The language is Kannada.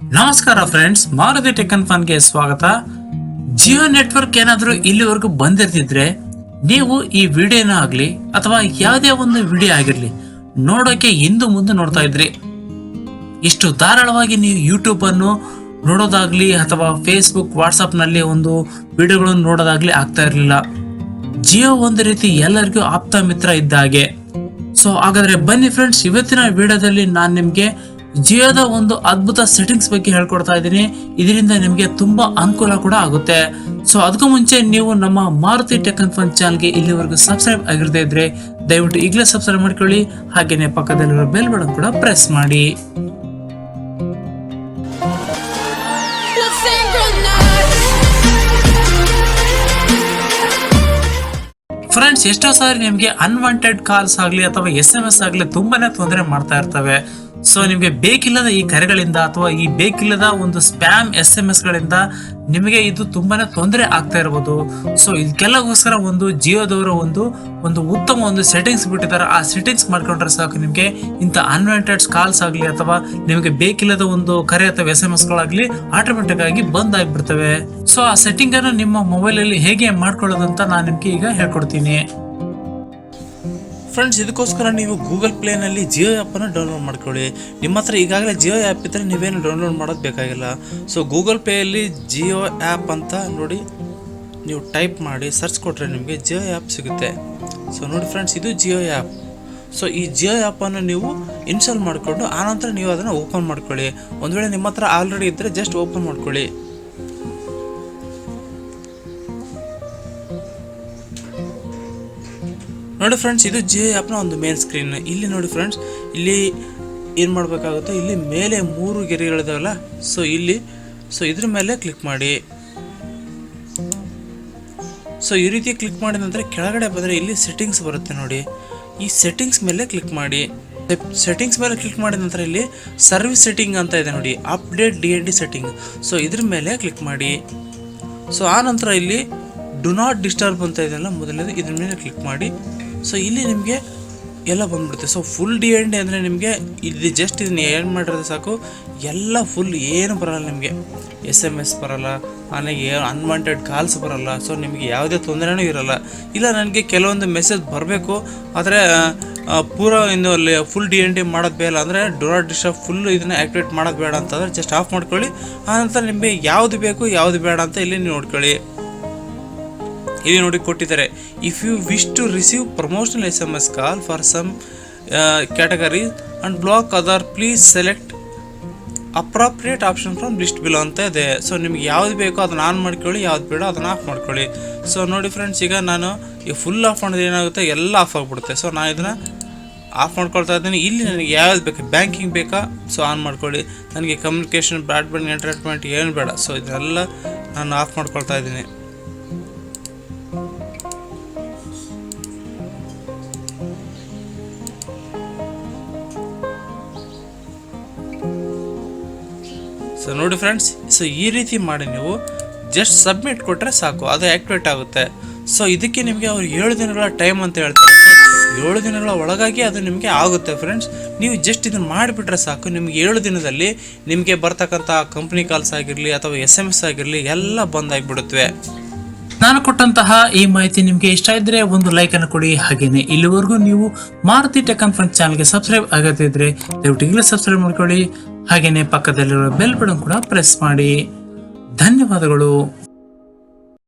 ನಮಸ್ಕಾರ ಫ್ರೆಂಡ್ಸ್ ಮಾರುತಿ ಟೆಕ್ ಫನ್ಗೆ ಸ್ವಾಗತ. ಜಿಯೋ ನೆಟ್ವರ್ಕ್ ಏನಾದರೂ ಇಲ್ಲಿವರೆಗೂ ಬಂದಿರ್ತಿದ್ರೆ ನೀವು ಈ ವಿಡಿಯೋನ ಆಗಲಿ ಅಥವಾ ಯಾವುದೇ ಒಂದು ವಿಡಿಯೋ ಆಗಿರಲಿ ನೋಡೋಕೆ ಇಂದು ಮುಂದೆ ನೋಡ್ತಾ ಇದ್ರಿ. ಇಷ್ಟು ಧಾರಾಳವಾಗಿ ನೀವು ಯೂಟ್ಯೂಬನ್ನು ನೋಡೋದಾಗ್ಲಿ ಅಥವಾ ಫೇಸ್ಬುಕ್ ವಾಟ್ಸಪ್ನಲ್ಲಿ ಒಂದು ವಿಡಿಯೋಗಳನ್ನು ನೋಡೋದಾಗ್ಲಿ ಆಗ್ತಾ ಇರಲಿಲ್ಲ. ಜಿಯೋ ಒಂದು ರೀತಿ ಎಲ್ಲರಿಗೂ ಆಪ್ತ ಮಿತ್ರ ಇದ್ದ ಹಾಗೆ. ಸೊ ಹಾಗಾದ್ರೆ ಬನ್ನಿ ಫ್ರೆಂಡ್ಸ್ ಇವತ್ತಿನ ವಿಡಿಯೋದಲ್ಲಿ ನಾನು ನಿಮಗೆ ಜಿಯೋದ ಒಂದು ಅದ್ಭುತ ಸೆಟ್ಟಿಂಗ್ಸ್ ಬಗ್ಗೆ ಹೇಳ್ಕೊಡ್ತಾ ಇದ್ದೀನಿ. ಇದರಿಂದ ನಿಮಗೆ ತುಂಬಾ ಅನುಕೂಲ ಕೂಡ ಆಗುತ್ತೆ. ಸೊ ಅದಕ್ಕೂ ಮುಂಚೆ ನೀವು ನಮ್ಮ ಮಾರುತಿ ಟೆಕ್ ಫನ್ ಚಾನಲ್ಗೆ ಇಲ್ಲಿವರೆಗೂ ಸಬ್ಸ್ಕ್ರೈಬ್ ಆಗಿರದೇ ಇದ್ರೆ ದಯವಿಟ್ಟು ಈಗಲೇ ಸಬ್ಸ್ಕ್ರೈಬ್ ಮಾಡ್ಕೊಳ್ಳಿ. ಹಾಗೇನೆ ಪಕ್ಕದಲ್ಲಿರೋ ಬೆಲ್ ಬಟನ್ ಕೂಡ ಪ್ರೆಸ್ ಮಾಡಿ. ಫ್ರೆಂಡ್ಸ್ ಎಷ್ಟೋ ಸಾರಿ ನಿಮಗೆ ಅನ್ವಾಂಟೆಡ್ ಕಾಲ್ಸ್ ಆಗಲಿ ಅಥವಾ ಎಸ್ ಎಂ ಎಸ್ ಆಗಲಿ ತುಂಬಾನೇ ತೊಂದರೆ ಮಾಡ್ತಾ ಇರ್ತವೆ. ಸೊ ನಿಮಗೆ ಬೇಕಿಲ್ಲದ ಈ ಕರೆಗಳಿಂದ ಅಥವಾ ಈ ಬೇಕಿಲ್ಲದ ಒಂದು ಸ್ಪ್ಯಾಮ್ ಎಸ್ ಎಂ ಎಸ್ಗಳಿಂದ ನಿಮಗೆ ಇದು ತುಂಬಾನೇ ತೊಂದರೆ ಆಗ್ತಾ ಇರ್ಬೋದು. ಸೊ ಇದಕ್ಕೆಲ್ಲಗೋಸ್ಕರ ಒಂದು ಜಿಯೋದವರ ಒಂದು ಒಂದು ಉತ್ತಮ ಒಂದು ಸೆಟ್ಟಿಂಗ್ಸ್ ಬಿಟ್ಟಿದ್ದಾರೆ. ಆ ಸೆಟ್ಟಿಂಗ್ಸ್ ಮಾಡ್ಕೊಂಡ್ರೆ ಸಾಕು ನಿಮಗೆ ಇಂಥ ಅನ್ವಾಂಟೆಡ್ ಕಾಲ್ಸ್ ಆಗಲಿ ಅಥವಾ ನಿಮಗೆ ಬೇಕಿಲ್ಲದ ಒಂದು ಕರೆ ಅಥವಾ ಎಸ್ ಎಂ ಎಸ್ಗಳಾಗಲಿ ಆಟೋಮೆಟಿಕ್ ಆಗಿ ಬಂದ್ ಆಗಿಬಿಡ್ತವೆ. ಸೊ ಆ ಸೆಟ್ಟಿಂಗ್ ಅನ್ನು ನಿಮ್ಮ ಮೊಬೈಲ್ ಅಲ್ಲಿ ಹೇಗೆ ಮಾಡ್ಕೊಳ್ಳೋದಂತ ನಾನು ನಿಮಗೆ ಈಗ ಹೇಳ್ಕೊಡ್ತೀನಿ. ಫ್ರೆಂಡ್ಸ್ ಇದಕ್ಕೋಸ್ಕರ ನೀವು ಗೂಗಲ್ ಪ್ಲೇನಲ್ಲಿ ಜಿಯೋ ಆ್ಯಪನ್ನು ಡೌನ್ಲೋಡ್ ಮಾಡ್ಕೊಳ್ಳಿ. ನಿಮ್ಮ ಹತ್ರ ಈಗಾಗಲೇ ಜಿಯೋ ಆ್ಯಪ್ ಇದ್ದರೆ ನೀವೇನು ಡೌನ್ಲೋಡ್ ಮಾಡೋದು ಬೇಕಾಗಿಲ್ಲ. ಸೊ ಗೂಗಲ್ ಪೇಯಲ್ಲಿ ಜಿಯೋ ಆ್ಯಪ್ ಅಂತ ನೋಡಿ ನೀವು ಟೈಪ್ ಮಾಡಿ ಸರ್ಚ್ ಕೊಟ್ಟರೆ ನಿಮಗೆ ಜಿಯೋ ಆ್ಯಪ್ ಸಿಗುತ್ತೆ. ಸೊ ನೋಡಿ ಫ್ರೆಂಡ್ಸ್ ಇದು ಜಿಯೋ ಆ್ಯಪ್ ಸೊ ಈ ಜಿಯೋ ಆ್ಯಪನ್ನು ನೀವು ಇನ್ಸ್ಟಾಲ್ ಮಾಡಿಕೊಂಡು ಆನಂತರ ನೀವು ಅದನ್ನು ಓಪನ್ ಮಾಡ್ಕೊಳ್ಳಿ. ಒಂದು ವೇಳೆ ನಿಮ್ಮ ಹತ್ರ ಆಲ್ರೆಡಿ ಇದ್ದರೆ ಜಸ್ಟ್ ಓಪನ್ ಮಾಡ್ಕೊಳ್ಳಿ. ನೋಡಿ ಫ್ರೆಂಡ್ಸ್ ಇದು ಜೆ ಆ್ಯಪ್ನ ಒಂದು ಮೇನ್ ಸ್ಕ್ರೀನ್ ಇಲ್ಲಿ ನೋಡಿ ಫ್ರೆಂಡ್ಸ್ ಇಲ್ಲಿ ಏನು ಮಾಡಬೇಕಾಗುತ್ತೆ? ಇಲ್ಲಿ ಮೇಲೆ ಮೂರು ಗೆರೆಗಳಿದಾವಲ್ಲ ಸೊ ಇಲ್ಲಿ ಸೊ ಇದ್ರ ಮೇಲೆ ಕ್ಲಿಕ್ ಮಾಡಿ. ಸೊ ಈ ರೀತಿ ಕ್ಲಿಕ್ ಮಾಡಿದ ನಂತರ ಕೆಳಗಡೆ ಬಂದರೆ ಇಲ್ಲಿ ಸೆಟ್ಟಿಂಗ್ಸ್ ಬರುತ್ತೆ ನೋಡಿ. ಈ ಸೆಟ್ಟಿಂಗ್ಸ್ ಮೇಲೆ ಕ್ಲಿಕ್ ಮಾಡಿ. ಸೆಟ್ಟಿಂಗ್ಸ್ ಮೇಲೆ ಕ್ಲಿಕ್ ಮಾಡಿದ ನಂತರ ಇಲ್ಲಿ ಸರ್ವಿಸ್ ಸೆಟ್ಟಿಂಗ್ ಅಂತ ಇದೆ ನೋಡಿ. Update D N D setting so ಇದ್ರ ಮೇಲೆ ಕ್ಲಿಕ್ ಮಾಡಿ. ಸೊ ಆ ನಂತರ ಇಲ್ಲಿ ಡು ನಾಟ್ ಡಿಸ್ಟರ್ಬ್ ಅಂತ ಇದೆಯಲ್ಲ, ಮೊದಲನೇದು ಇದ್ರ ಮೇಲೆ ಕ್ಲಿಕ್ ಮಾಡಿ. ಸೊ ಇಲ್ಲಿ ನಿಮಗೆ ಎಲ್ಲ ಬಂದ್ಬಿಡುತ್ತೆ. So full D N D ಅಂದರೆ ನಿಮಗೆ ಇಲ್ಲಿ ಜಸ್ಟ್ ಇದನ್ನ ಏನು ಮಾಡಿರೋದು ಸಾಕು. ಎಲ್ಲ ಫುಲ್ ಏನು ಬರಲ್ಲ ನಿಮಗೆ. ಎಸ್ ಎಂ ಎಸ್ ಬರಲ್ಲ, ಆಮೇಲೆ ಅನ್ವಾಂಟೆಡ್ ಕಾಲ್ಸ್ ಬರಲ್ಲ. ಸೊ ನಿಮಗೆ ಯಾವುದೇ ತೊಂದರೆನೂ ಇರಲ್ಲ. ಇಲ್ಲ, ನನಗೆ ಕೆಲವೊಂದು ಮೆಸೇಜ್ ಬರಬೇಕು. ಆದರೆ ಪೂರ ಇನ್ನು ಅಲ್ಲಿ ಫುಲ್ ಡಿ ಎನ್ ಡಿ ಮಾಡೋದು ಬೇಡ. ಅಂದರೆ ಡೋರಾ ಡಿಸ್ಟರ್ಬ್ ಫುಲ್ ಇದನ್ನ ಆ್ಯಕ್ಟಿವೇಟ್ ಮಾಡೋದು ಬೇಡ ಅಂತಂದರೆ ಜಸ್ಟ್ ಆಫ್ ಮಾಡ್ಕೊಳ್ಳಿ. ಆನಂತರ ನಿಮಗೆ ಯಾವುದು ಬೇಕು, ಯಾವುದು ಬೇಡ ಅಂತ ಇಲ್ಲಿ ನೀವು ನೋಡ್ಕೊಳ್ಳಿ. ಇಲ್ಲಿ ನೋಡಿ ಕೊಟ್ಟಿದ್ದಾರೆ. If you wish to receive promotional S M S call for some category and block other please select appropriate option from list below ಅಂತ ಇದೆ. ಸೊ ನಿಮ್ಗೆ ಯಾವ್ದು ಬೇಕೋ ಅದನ್ನ ಆನ್ ಮಾಡ್ಕೊಳ್ಳಿ, ಯಾವ್ದು ಬೇಡ ಅದನ್ನ ಆಫ್ ಮಾಡ್ಕೊಳ್ಳಿ. ಸೊ ನೋಡಿ ಫ್ರೆಂಡ್ಸ್ ಈಗ ನಾನು ಈ ಫುಲ್ ಆಫ್ ಮಾಡಿದ್ರೆ ಏನಾಗುತ್ತೆ? ಎಲ್ಲ ಆಫ್ ಆಗಿಬಿಡುತ್ತೆ. ಸೊ ನಾನು ಇದನ್ನ ಆಫ್ ಮಾಡ್ಕೊಳ್ತಾ ಇದ್ದೀನಿ. ಇಲ್ಲಿ ನನಗೆ ಯಾವ್ದು ಬೇಕು? ಬ್ಯಾಂಕಿಂಗ್ ಬೇಕಾ? ಸೊ ಆನ್ ಮಾಡ್ಕೊಳ್ಳಿ. ನನಗೆ ಕಮ್ಯುನಿಕೇಷನ್ ಬ್ರಾಡ್ಬ್ಯಾಂಡ್ ಎಂಟರ್ಟೈನ್ಮೆಂಟ್ ಏನು ಬೇಡ. ಸೊ ಇದನ್ನೆಲ್ಲ ನಾನು ಆಫ್ ಮಾಡ್ಕೊಳ್ತಾ ಇದ್ದೀನಿ. ಸೊ ನೋಡಿ ಫ್ರೆಂಡ್ಸ್ ಸೊ ಈ ರೀತಿ ಮಾಡಿ ನೀವು ಜಸ್ಟ್ ಸಬ್ಮಿಟ್ ಕೊಟ್ಟರೆ ಸಾಕು, ಅದು ಆ್ಯಕ್ಟಿವೇಟ್ ಆಗುತ್ತೆ. ಸೊ ಇದಕ್ಕೆ ನಿಮಗೆ ಅವ್ರು ಏಳು ದಿನಗಳ ಟೈಮ್ ಅಂತ ಹೇಳ್ತಾರೆ. ಏಳು ದಿನಗಳ ಒಳಗಾಗಿ ಅದು ನಿಮಗೆ ಆಗುತ್ತೆ ಫ್ರೆಂಡ್ಸ್ ನೀವು ಜಸ್ಟ್ ಇದನ್ನು ಮಾಡಿಬಿಟ್ರೆ ಸಾಕು, ನಿಮಗೆ ಏಳು ದಿನದಲ್ಲಿ ನಿಮಗೆ ಬರ್ತಕ್ಕಂಥ ಕಂಪ್ನಿ ಕಾಲ್ಸ್ ಆಗಿರಲಿ ಅಥವಾ ಎಸ್ ಎಂ ಎಸ್ ಆಗಿರಲಿ ಎಲ್ಲ ಬಂದಾಗಿಬಿಡುತ್ತವೆ ನಾನು ಕೊಟ್ಟಂತಹ ಈ ಮಾಹಿತಿ ನಿಮಗೆ ಇಷ್ಟ ಇದ್ದರೆ ಒಂದು ಲೈಕ್ ಅನ್ನು ಕೊಡಿ. ಹಾಗೇನೆ ಇಲ್ಲಿವರೆಗೂ ನೀವು ಮಾರುತಿ ಟೆಕ್ ಕಾನ್ಫರೆನ್ಸ್ ಚಾನಲ್ಗೆ ಸಬ್ಸ್ಕ್ರೈಬ್ ಆಗದಿದ್ದರೆ ದಯವಿಟ್ಟು ಈಗಲೇ ಸಬ್ಸ್ಕ್ರೈಬ್ ಮಾಡ್ಕೊಳ್ಳಿ. ಹಾಗೇನೆ ಪಕ್ಕದಲ್ಲಿರುವ ಬೆಲ್ ಬಟನ್ ಕೂಡ ಪ್ರೆಸ್ ಮಾಡಿ. ಧನ್ಯವಾದಗಳು.